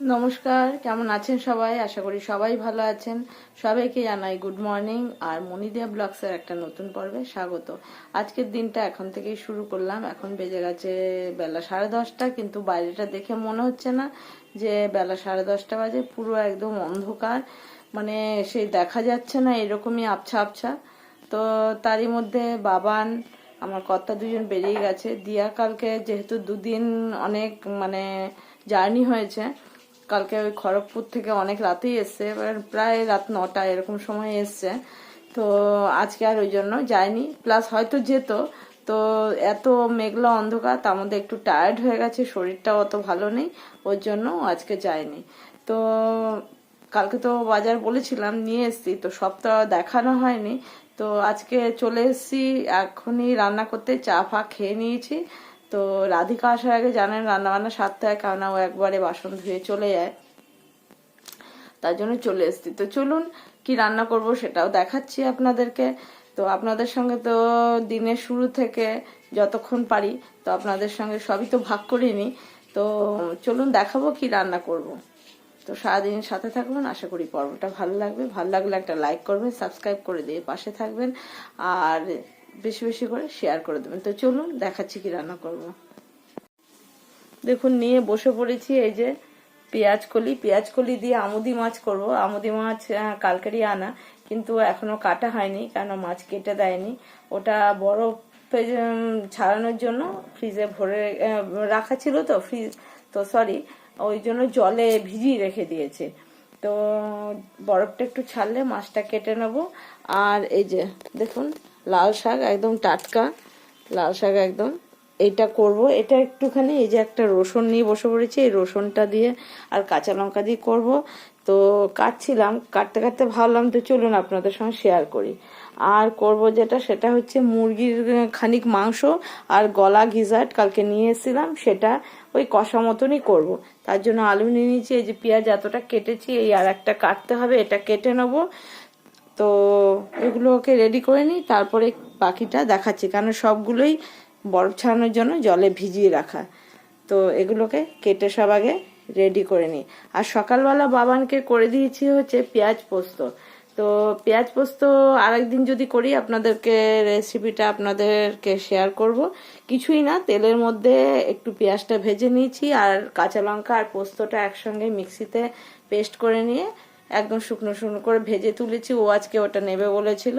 নমস্কার, কেমন আছেন সবাই? আশা করি সবাই ভালো আছেন। সবাইকে জানাই গুড মর্নিং আর মনিদিয়া ব্লগসের একটা নতুন পর্বে স্বাগত। আজকের দিনটা এখন থেকেই শুরু করলাম। এখন বেজে গেছে বেলা সাড়ে দশটা, কিন্তু বাইরেটা দেখে মনে হচ্ছে না যে বেলা সাড়ে দশটা বাজে, পুরো একদম অন্ধকার। মানে সেই দেখা যাচ্ছে না, এরকমই আবছা আবছা। তো তারই মধ্যে বাবান, আমার কর্তা দুজন বেরিয়ে গেছে। দিয়া কালকে যেহেতু দুদিন অনেক মানে জার্নি হয়েছে কালকে ওই খড়গপুর থেকে অনেক রাতেই এসছে, এবার প্রায় রাত নটা এরকম সময় এসছে। তো আজকে আর ওই জন্য যায়নি। প্লাস হয়তো যেত, তো এত মেঘলা অন্ধকার, তার মধ্যে একটু টায়ার্ড হয়ে গেছে, শরীরটাও অত ভালো নেই, ওর জন্য আজকে যায়নি। তো কালকে তো বাজার বলেছিলাম, নিয়ে এসছি, তো সব তো আর দেখানো হয়নি। তো আজকে চলে এসেছি, এখনই রান্না করতে, চা ফা খেয়ে নিয়েছি। তো রাধিকা আসার আগে জানেন রান্না বান্না সারতে হয় কারণ ও একবারে বাসন ধুয়ে চলে যায়। তার জন্য চলে এসছি। তো চলুন কি রান্না করব সেটাও দেখাচ্ছি আপনাদেরকে। তো আপনাদের সঙ্গে তো দিনের শুরু থেকে যতক্ষণ পারি, তো আপনাদের সঙ্গে সবই তো ভাগ করিনি তো চলুন দেখাবো কি রান্না করব। তো সারাদিন সাথে থাকবেন আশা করি পর্বটা ভালো লাগবে। ভালো লাগলে একটা লাইক করবেন সাবস্ক্রাইব করে দিয়ে পাশে থাকবেন। আর বেশি বেশি করে শেয়ার করে দেবেন। তো চলুন দেখাচ্ছি কি রান্না করব। দেখুন, নিয়ে বসে পড়েছি এই যে পেঁয়াজ কলি। পেঁয়াজ কলি দিয়ে আমুদি মাছ করব। আমুদি মাছ কালকেরই আনা, কিন্তু এখনও কাটা হয়নি কেন মাছ কেটে দেয়নি। ওটা বরফ ছাড়ানোর জন্য ফ্রিজে ভরে রাখা ছিল তো ফ্রিজ তো সরি ওই জন্য জলে ভিজিয়ে রেখে দিয়েছে। তো বরফটা একটু ছাড়লে মাছটা কেটে নেব। আর এই যে, দেখুন লাল শাক একদম টাটকা, লাল শাক একদম। এটা করব। এটা একটুখানি এই যে একটা রসুন নিয়ে বসে পড়েছি, এই রসুনটা দিয়ে আর কাঁচা লঙ্কা দিয়ে করব। তো কাটছিলাম, কাটতে কাটতে ভাবলাম তো চলুন আপনাদের সঙ্গে শেয়ার করি। আর করব যেটা, সেটা হচ্ছে মুরগির খানিক মাংস আর গলা গিজার্ট কালকে নিয়ে এসেছিলাম, সেটা ওই কষা মতনই করব। তার জন্য আলু নিয়ে নিয়েছি, এই যে পেঁয়াজ এতটা কেটেছি, এই আর একটা কাটতে হবে, এটা কেটে নেব। তো এগুলোকে রেডি করে নিই, তারপরে বাকিটা দেখাচ্ছি। কারণ সবগুলোই বরফ ছাড়ানোর জন্য জলে ভিজিয়ে রাখা। তো এগুলোকে কেটে সব আগে রেডি করে নিই। আর সকালবেলা বাবানকে করে দিয়েছি হচ্ছে পেঁয়াজ পোস্ত। তো পেঁয়াজ পোস্ত আরেকদিন যদি করি, আপনাদেরকে রেসিপিটা আপনাদেরকে শেয়ার করব। কিছুই না, তেলের মধ্যে একটু পেঁয়াজটা ভেজে নিয়েছি, আর কাঁচা লঙ্কা আর পোস্তটা একসঙ্গে মিক্সিতে পেস্ট করে নিয়ে একদম শুকনো শুকনো করে ভেজে তুলেছি। ও আজকে ওটা নেবে বলেছিল।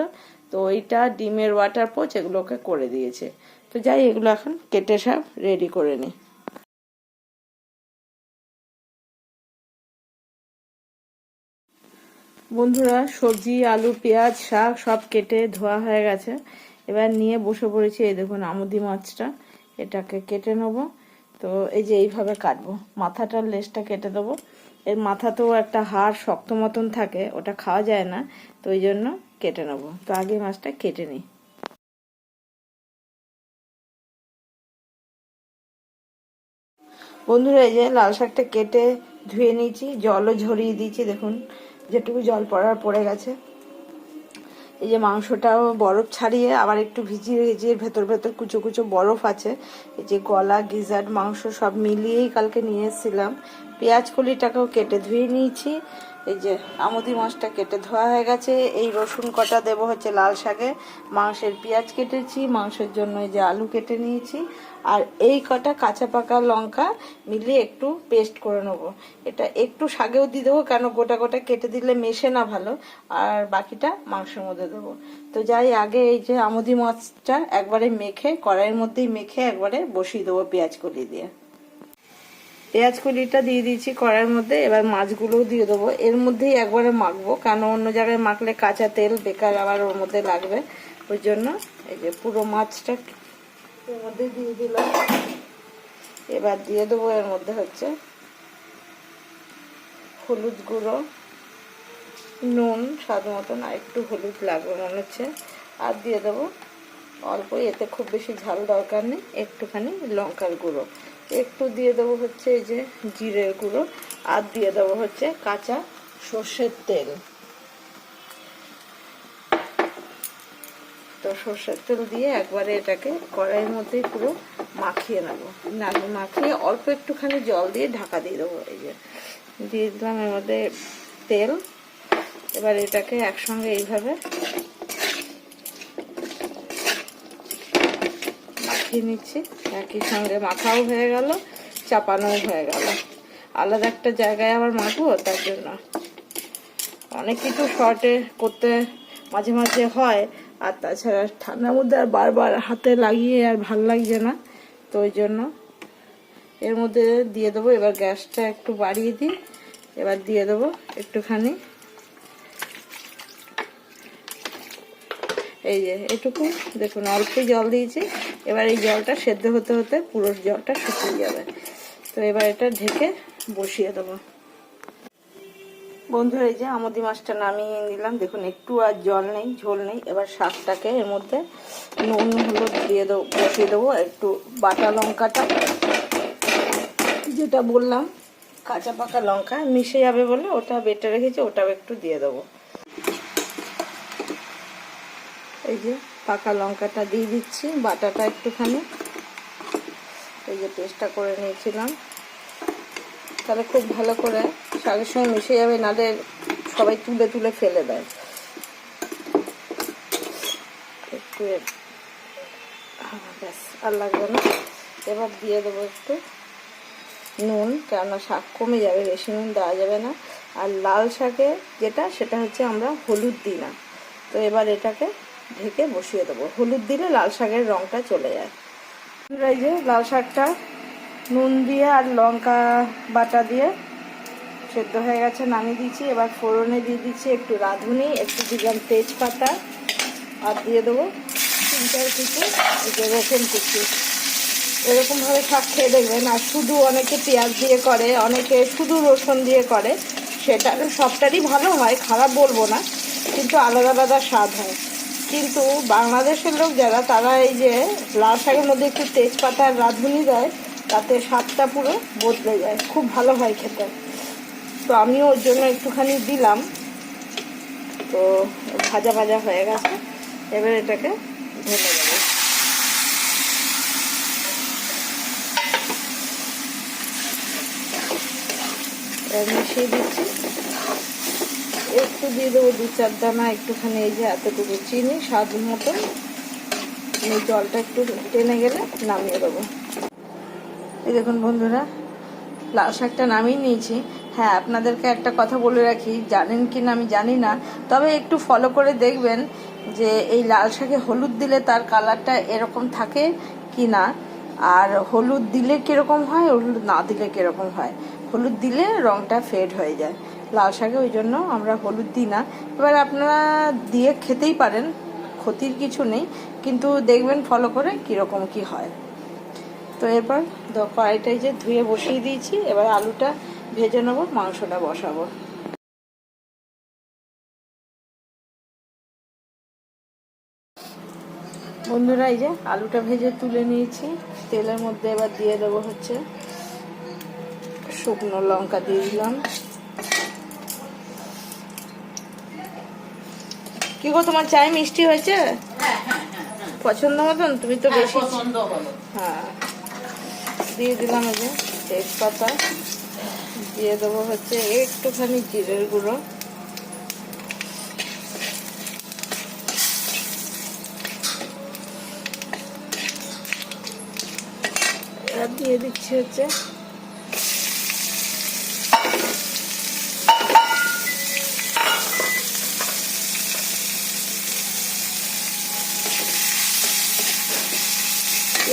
তো ওইটা ডিমের ওয়াটার পোচ এগুলোকে করে দিয়েছে। তো যাই, এগুলো এখন কেটে সব রেডি করে নিই বন্ধুরা, সবজি, আলু, পেঁয়াজ, শাক সব কেটে ধোয়া হয়ে গেছে। এবার নিয়ে বসে পড়েছি এই দেখুন আমুদি মাছটা। এটাকে কেটে নেব। তো এই যে এইভাবে কাটবো। মাথাটার লেজটা কেটে দেবো। এর মাথা তো একটা হাড় শক্ত মতন থাকে, ওটা খাওয়া যায় না, তো ওই জন্য কেটে নেব। তো আগে মাছটা কেটে নিই। বন্ধুরা, এই যে লাল শাকটা কেটে ধুয়ে নিয়েছি, জলও ঝরিয়ে দিয়েছি, দেখুন, যেটুকু জল পড়ার পড়ে গেছে। এই যে মাংসটাও বরফ ছাড়িয়ে আবার একটু ভিজিয়ে ভিজিয়ে ভেতর ভেতর কুচো কুচো বরফ আছে। এই যে গলা গিজার্ড মাংস সব মিলিয়েই কালকে নিয়ে এসেছিলাম। পেঁয়াজ কলিটাকেও কেটে ধুয়ে নিয়েছি। এই যে আমুদি মাছটা কেটে ধোয়া হয়ে গেছে। এই রসুন কটা দেবো হচ্ছে লাল শাকে। মাংসের পেঁয়াজ কেটেছি, মাংসের জন্য এই যে আলু কেটে নিয়েছি। আর এই কটা কাঁচা পাকা লঙ্কা মিলিয়ে একটু পেস্ট করে নেব। এটা একটু শাকেও দিয়ে দেবো, কেন গোটা গোটা কেটে দিলে মেশে না ভালো। আর বাকিটা মাংসের মধ্যে দেবো। তো যাই, আগে এই যে আমুদি মাছটা একবারে মেখে, কড়াইয়ের মধ্যেই মেখে একবারে বসিয়ে দেবো পেঁয়াজ কলি দিয়ে। পেঁয়াজ কলিটা দিয়ে দিয়েছি কড়াইয়ের মধ্যে, এবার মাছগুলোও দিয়ে দেবো। এর মধ্যেই একবারে মাখবো, কারণ অন্য জায়গায় মাখলে কাঁচা তেল বেকার আবার ওর মধ্যে লাগবে। ওই জন্য এই যে পুরো মাছটা এর মধ্যে দিয়ে দিলাম। এবার দিয়ে দেবো এর মধ্যে হচ্ছে হলুদ গুঁড়ো, নুন, স্বাদ মতন, আর একটু হলুদ লাগবে মনে হচ্ছে। আর দিয়ে দেবো অল্প, এতে খুব বেশি ঝাল দরকার নেই, একটুখানি লঙ্কার গুঁড়ো। একটু দিয়ে দেবো হচ্ছে এই যে জিরের গুঁড়ো, আর দিয়ে দেবো হচ্ছে কাঁচা সর্ষের তেল। তো সর্ষের তেল দিয়ে একবারে এটাকে কড়াইয়ের মধ্যেই পুরো মাখিয়ে নেব। মাখিয়ে অল্প একটুখানি জল দিয়ে ঢাকা দিয়ে দেবো এই যে। দিয়ে দিলাম এর মধ্যে তেল। এবার এটাকে একসঙ্গে এইভাবে মাখিয়ে নিচ্ছি। একই সঙ্গে মাখাও হয়ে গেল, চাপানোও হয়ে গেল। আলাদা একটা জায়গায় আবার মাখবো, তার জন্য। অনেক কিছু শর্টে করতে মাঝে মাঝে হয়, আর তাছাড়া ঠান্ডার মধ্যে আর বারবার হাতে লাগিয়ে আর ভালো লাগছে না, তো ওই জন্য এর মধ্যে দিয়ে দেবো। এবার গ্যাসটা একটু বাড়িয়ে দিই, এবার দিয়ে দেবো একটুখানি। এই যে, এটুকু। দেখুন, অল্পই জল দিয়েছি। এবার এই জলটা সেদ্ধ হতে হতে পুরো জলটা শুকিয়ে যাবে। তো এবার এটা ঢেকে বসিয়ে দেবো। বন্ধুরা, এই যে আমদি মাছটা নামিয়ে নিলাম। দেখুন, একটু আর জল নেই, ঝোল নেই। এবার শাকটাকে এর মধ্যে নুন, হলুদ দিয়ে দেবো, বসিয়ে দেবো। একটু বাটা লঙ্কাটা। যেটা বললাম, কাঁচা পাকা লঙ্কা মিশে যাবে বলে ওটা বেটে রেখেছি, ওটাও একটু দিয়ে দেবো। এই যে পাকা লঙ্কাটা দিয়ে দিচ্ছি, বাটাটা একটুখানি। এই যে পেস্টটা করে নিয়েছিলাম। তাহলে খুব ভালো করে শাকের সঙ্গে মিশে যাবে, নাহলে সবাই তুলে তুলে ফেলে দেয়। একটু ব্যাস, আর লাগবে না। এবার দিয়ে দেবো একটু নুন, কেননা শাক কমে যাবে, বেশি নুন দেওয়া যাবে না। আর লাল শাকে যেটা, সেটা হচ্ছে আমরা হলুদ দিই না। তো এবার এটাকে ঢেকে বসিয়ে দেবো। হলুদ দিলে লাল শাকের রঙটা চলে যায়। এই যে লাল শাকটা, নুন দিয়ে আর লঙ্কা বাটা দিয়ে সেদ্ধ হয়ে গেছে, নামিয়ে দিচ্ছি। এবার ফোড়নে দিয়ে দিচ্ছি একটু রাঁধুনি, একটু দিলাম তেজপাতা, আর দিয়ে দেবো তিন চার কুচি এই যে রসুন কুচি। এরকমভাবে শাক খেয়ে দেখবেন, আর শুধু অনেকে পেঁয়াজ দিয়ে করে, অনেকে শুধু রসুন দিয়ে করে, সেটা সবটারই ভালো হয়, খারাপ বলব না, কিন্তু আলাদা আলাদা স্বাদ হয়। কিন্তু বাংলাদেশের লোক যারা, তারা এই যে লাল শাকের মধ্যে একটু তেজপাতা আর রাঁধুনি দেয়, তাতে স্বাদটা পুরো বদলে যায়। খুব ভালো হয় খেতে। তো আমিও ওর জন্য একটুখানি দিলাম। তো ভাজা ভাজা হয়ে গেছে। এবার এটাকে ঢেলে দেবো মিশিয়ে দিচ্ছি। একটু দিয়ে দেবো, দু চার দানা একটুখানি এই যে এতটুকু চিনি, স্বাদ মতো। এই জলটা একটু টেনে গেলে নামিয়ে দেবো। এই দেখুন বন্ধুরা লাল শাকটা নামিয়ে নিয়েছি। হ্যাঁ আপনাদেরকে একটা কথা বলে রাখি, জানেন কি না আমি জানি না, তবে একটু ফলো করে দেখবেন যে এই লাল শাকে হলুদ দিলে তার কালারটা এরকম থাকে কি না, আর হলুদ দিলে কীরকম হয়, হলুদ না দিলে কীরকম হয়। হলুদ দিলে রঙটা ফেড হয়ে যায়। লাল শাকে ওই জন্য আমরা হলুদ দিই না। এবার আপনারা দিয়ে খেতেই পারেন, ক্ষতির কিছু নেই, কিন্তু দেখবেন ফলো করে কীরকম কি হয়। তো এরপর কড়াইটাই যে ধুয়ে বসিয়ে দিয়েছি, এবার আলুটা ভেজে নেব, মাংসটা বসাবো। বন্ধুরা, এই যে আলুটা ভেজে তুলে নিয়েছি, তেলের মধ্যে এবার দিয়ে দেবো হচ্ছে শুকনো লঙ্কা দিয়ে দিলাম। কি গো তোমার চাই মিষ্টি হয়েছে? পছন্দ মতন? তুমি তো বেশি হ্যাঁ। দিয়ে দিলাম এই যে তেজপাতা। দিয়ে দেবো হচ্ছে একটুখানি জিরের গুঁড়ো। দিয়ে দিচ্ছি হচ্ছে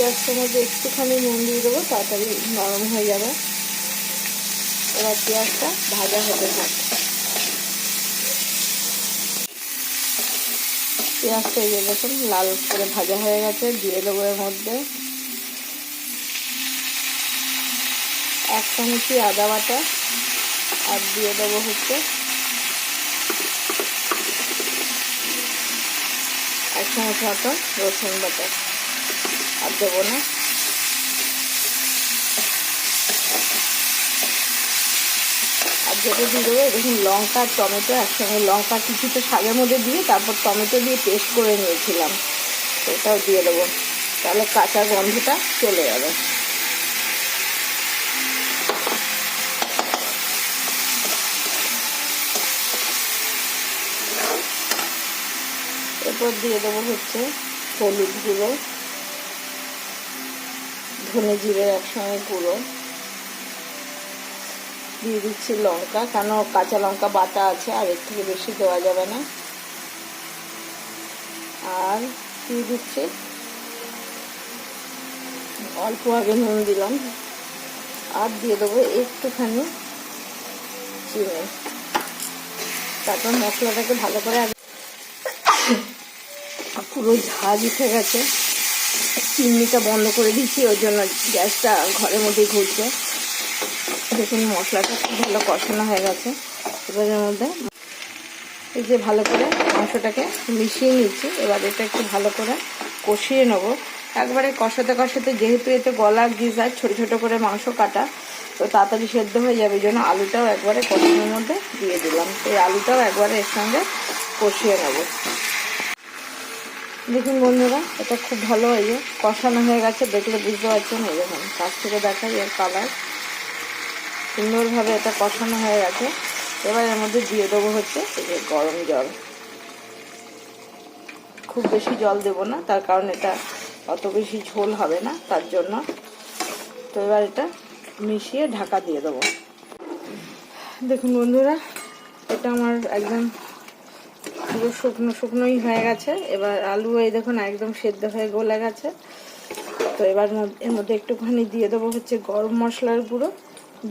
পেঁয়াজটার মধ্যে একটুখানি নুন দিয়ে দেবো, তাড়াতাড়ি নরম হয়ে যাবে। এবার পেঁয়াজটা ভাজা হতে থাকে। পেঁয়াজটা এই যে দেখুন, লাল করে ভাজা হয়ে গেছে, দিয়ে দেবো এর মধ্যে। এক চামচি আদা বাটা? আর দিয়ে দেবো হচ্ছে এক চামচ মতো রসুন বাটা। আর দেবো না। আর যেটা দিয়ে দেবো দেখুন লঙ্কা আর টমেটো একসঙ্গে, লঙ্কা কিছুটা সাজের মধ্যে দিয়ে তারপর টমেটো দিয়ে পেস্ট করে নিয়েছিলাম। ওটাও দিয়ে দেবো। তাহলে কাঁচা গন্ধটা চলে যাবে। এরপর দিয়ে দেবো হচ্ছে হলুদ গুঁড়ো। ধনে জিরে একসঙ্গে গুঁড়ো। দিয়ে দিচ্ছি লঙ্কা, কেন কাঁচা লঙ্কা বাটা আছে, আর এর থেকে বেশি দেওয়া যাবে না। আর দিয়ে দিচ্ছি, অল্প আগে নুন দিলাম। আর দিয়ে দেবো একটুখানি চিনি। তারপর মশলাটাকে ভালো করে পুরো ঝাঁজ উঠে গেছে। চিমনিটা বন্ধ করে দিচ্ছি ওই জন্য গ্যাসটা ঘরের মধ্যে ঘুরছে। দেখুন, মশলাটা খুব ভালো কষানো হয়ে গেছে। এবার এর মধ্যে এই যে ভালো করে মাংসটাকে মিশিয়ে নিচ্ছি, এবার এটা একটু ভালো করে কষিয়ে নেব। একবারে কষাতে কষাতে যেহেতু এতে গলা গিজার ছোট ছোট করে মাংস কাটা, তো তাড়াতাড়ি সেদ্ধ হয়ে যাবে জন্য আলুটাও একবারে কষানোর মধ্যে দিয়ে দিলাম। এই আলুটাও একবারে এর সঙ্গে কষিয়ে নেব। দেখুন বন্ধুরা, এটা খুব ভালো হয়ে কষানো হয়ে গেছে, দেখলে বুঝতে পারছেন এই দেখুন কাছ থেকে দেখাই এর কালার সুন্দরভাবে এটা কষানো হয়ে গেছে। এবার এর মধ্যে দিয়ে দেবো হচ্ছে এই যে গরম জল। খুব বেশি জল দেব না, তার কারণ এটা অত বেশি ঝোল হবে না, তার জন্য। তো এবার এটা মিশিয়ে ঢাকা দিয়ে দেবো। দেখুন বন্ধুরা, এটা আমার একদম পুরো শুকনো শুকনোই হয়ে গেছে। এবার আলু এই দেখুন একদম সেদ্ধ হয়ে গলে গেছে। তো এবার এর মধ্যে একটুখানি দিয়ে দেবো হচ্ছে গরম মশলার গুঁড়ো।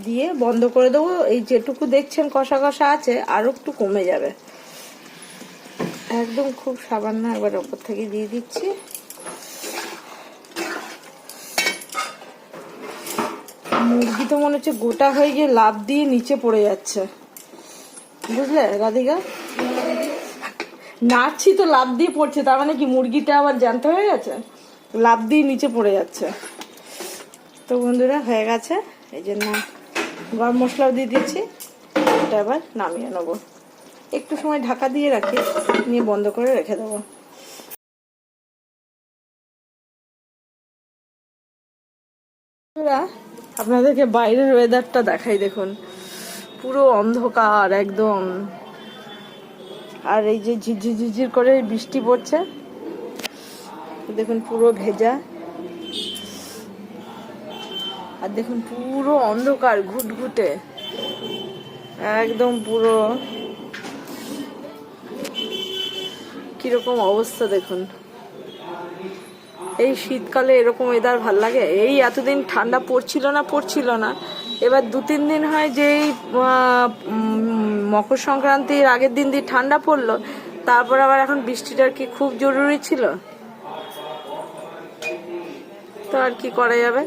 দিয়ে বন্ধ করে দেবো। এই যেটুকু দেখছেন কষা কষা আছে আরও একটু কমে যাবে। একদম খুব সামান্য একবার ওপর থেকে দিয়ে দিচ্ছি। মুরগি তো মনে হচ্ছে গোটা হয়ে গিয়ে লাভ দিয়ে নিচে পড়ে যাচ্ছে। বুঝলে, রাধিকা? নাচছি তো লাভ দিয়ে পড়ছে, তার মানে কি মুরগিটা আবার জ্যান্ত হয়ে গেছে? লাভ দিয়ে নিচে পড়ে যাচ্ছে। তো বন্ধুরা, হয়ে গেছে। এই জন্য গরম মশলাও দিয়ে দিচ্ছি। এটা এবার নামিয়ে নেব। একটু সময় ঢাকা দিয়ে রাখি, নিয়ে বন্ধ করে রেখে দেবো। আপনাদেরকে বাইরের ওয়েদারটা দেখাই দেখুন। পুরো অন্ধকার, একদম। আর এই যে ঝিরঝির ঝিরঝির করে বৃষ্টি পড়ছে। দেখুন পুরো ভেজা। আর দেখুন পুরো অন্ধকার ঘুটঘুটে। একদম পুরো কীরকম অবস্থা দেখুন। এই শীতকালে এরকম ওয়েদার ভালো লাগে? এই এতদিন ঠান্ডা পড়ছিল না পড়ছিল না। এবার দু তিন দিন হয় যে মকর সংক্রান্তির আগের দিন দিয়ে ঠান্ডা পড়ল, তারপর আবার এখন বৃষ্টিটার কি খুব জরুরি ছিল? তো আর কি করা যাবে?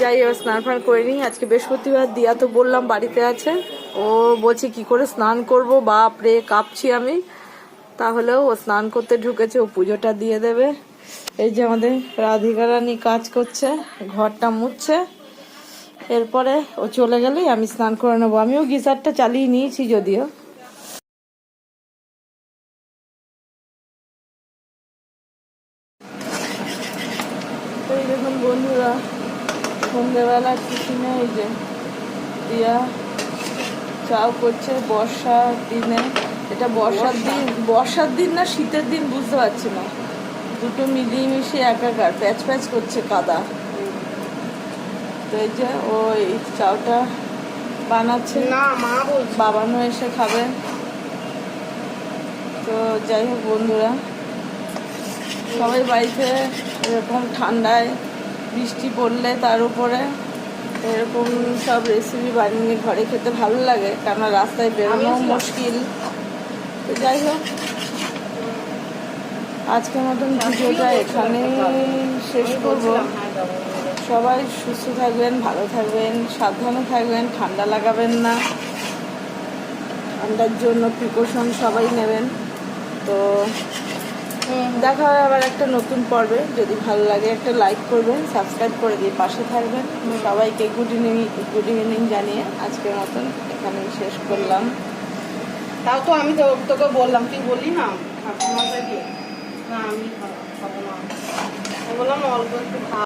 যাই হোক, স্নান ফান করে নিই। আজকে বৃহস্পতিবার, দিয়া তো বললাম বাড়িতে আছে। ও বলছে, কি করে স্নান করব? বাপ রে, কাঁপছি আমি। তাহলেও ও স্নান করতে ঢুকেছে, ও পুজোটা দিয়ে দেবে। এই যে আমাদের রাধিকা রানী কাজ করছে, ঘরটা মুছছে। এরপরে ও চলে গেলেই আমি স্নান করে নেব। আমিও গিজারটা চালিয়ে নিয়েছি যদিও। দেখুন বন্ধুরা সন্ধ্যেবেলা টিফিনে এই যে দিয়া চাও করছে বর্ষার দিনে। এটা বর্ষার দিন বর্ষার দিন না শীতের দিন বুঝতে পারছি না। দুটো মিলিয়ে মিশিয়ে একাকার প্যাচ প্যাচ করছে কাদা। তো এই যে ওই চাউটা বানাচ্ছে। না মা বাবানও এসে খাবে। তো যাই হোক বন্ধুরা সবাই বাড়িতে এরকম ঠান্ডায় বৃষ্টি পড়লে তার উপরে এরকম সব রেসিপি বানিয়ে ঘরে খেতে ভালো লাগে কেন রাস্তায় বেরোনো মুশকিল। তো যাই হোক আজকের মতন ভিডিওটা এখানেই শেষ করব। সবাই সুস্থ থাকবেন ভালো থাকবেন সাবধানে থাকবেন ঠান্ডা লাগাবেন না। ঠান্ডার জন্য প্রিকশন সবাই নেবেন। তো দেখা হয় আবার একটা নতুন পর্বে। যদি ভালো লাগে একটা লাইক করবেন সাবস্ক্রাইব করে দিয়ে পাশে থাকবেন। সবাইকে গুড ইভিনিং গুড ইভিনিং জানিয়ে আজকের মতন এখানেই শেষ করলাম। তাও তো আমি তো- তোকে বললাম তুই বলি না? ঠাকুমাকে দিয়ে? না আমি খাব না। বললাম অল্প একটু